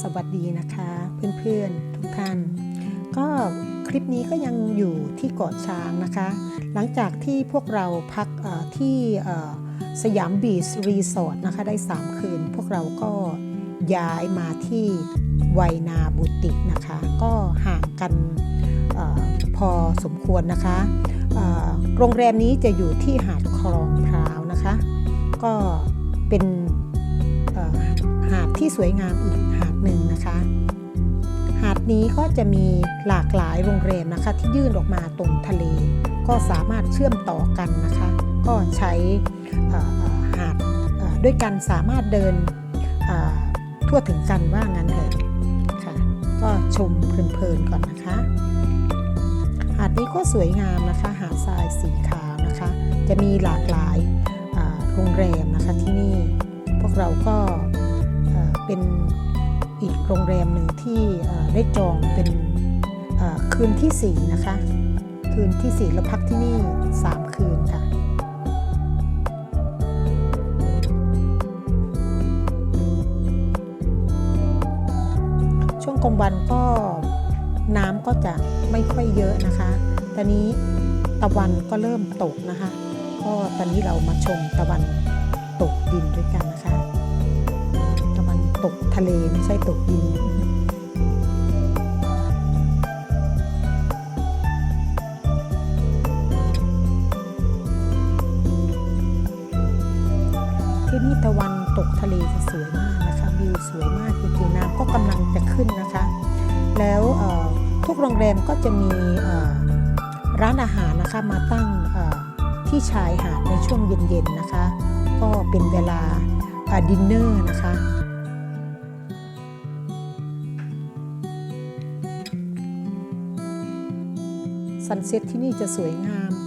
สวัสดีนะคะเพื่อนๆทุกท่าน ก็คลิปนี้ก็ยังอยู่ที่เกาะช้างนะคะ หลังจากที่พวกเราพักที่สยามบีชรีสอร์ทนะคะได้ 3 คืน พวกเราก็ย้ายมาที่ไวนาบุติกนะคะ ก็ห่างกันอพอสมควรนะคะโรงแรมนี้จะอยู่ที่หาดคลองพร้าวนะคะ ก็เป็น สวยงามอีกหาดหนึ่งนะคะ หาดนี้ก็จะมีหลากหลายโรงแรมนะคะ ที่ยื่นออกมาตรงทะเล ก็สามารถเชื่อมต่อกันนะคะ ก็ใช้หาดด้วยกันสามารถเดินทั่วถึงกันว่างั้นเถอะค่ะ ก็ชมเพลินๆก่อนนะคะ หาดนี้ก็สวยงามนะคะ หาดทรายสีขาวนะคะ จะมีหลากหลายโรงแรมนะคะที่นี่ พวกเราก็ เป็นอีกโรงแรมหนึ่งที่ได้จองเป็นคืนที่ 4 นะคะ คืนที่ 4 แล้วพักที่นี่ 3 คืนค่ะ ช่วงกลางวันก็น้ำก็จะไม่ค่อยเยอะนะคะ ตอนนี้ตะวันก็เริ่มตกนะคะ ก็ตอนนี้เรามาชมตะวัน ตกทะเลไม่ใช่ตกดินที่นี่ตะวันตกทะเลจะสวยมากนะคะวิวสวยมากจริงๆน้ำก็กำลังจะขึ้นนะคะ แล้วทุกโรงแรมก็จะมีร้านอาหารนะคะมาตั้งที่ชายหาดในช่วงเย็นๆนะคะ ก็เป็นเวลาดินเนอร์นะคะ ซันเซ็ตที่นี่จะสวยงาม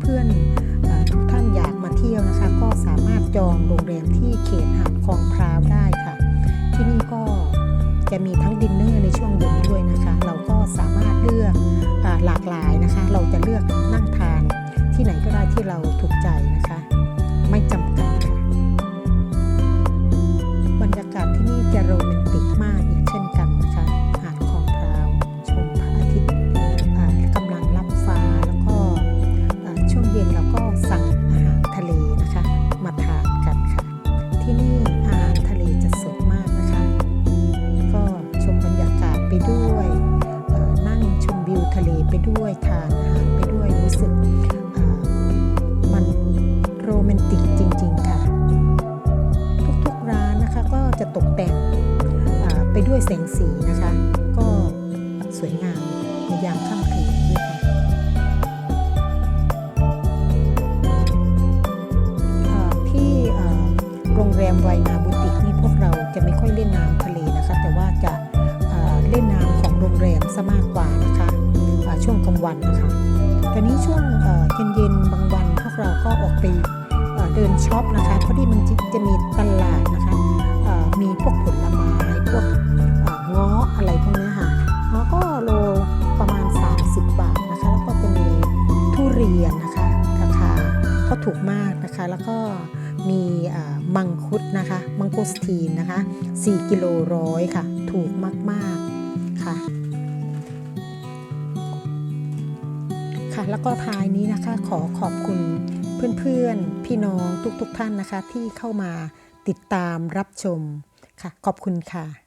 เพื่อนๆทุกท่านอยากมาเที่ยวนะคะ ก็สามารถจองโรงแรมที่เขตหาดคลองพร้าวได้ค่ะ ที่นี่ก็จะมีทั้งดินเนอร์ในช่วงเย็นด้วยนะคะ เราก็สามารถเลือกอหลากหลายนะคะ เราจะเลือกนั่งทานที่ไหนก็ได้ที่เราถูกใจ ไปด้วยแสงสีนะคะ ก็สวยงามในยามค่ำคืนด้วยค่ะที่โรงแรมไวนาบุติกนี่พวกเราจะไม่ค่อยเล่นน้ำทะเลนะคะ แต่ว่าจะเล่นน้ำของโรงแรมซะมากกว่านะคะช่วงกลางวันนะคะแต่นี้ช่วงเย็นๆบางวันพวกเราก็ออกไปเอ่อเดินช็อปนะคะเพราะที่มันจะมี ถูกมากนะคะ แล้วก็มีมังคุดนะคะ มังคุสทีนนะคะ 4 กิโลร้อยค่ะ ถูกมากๆค่ะค่ะ แล้วก็ท้ายนี้นะคะขอขอบคุณเพื่อนๆ พี่น้องทุกๆท่านนะคะ ที่เข้ามาติดตามรับชมค่ะ ขอบคุณค่ะ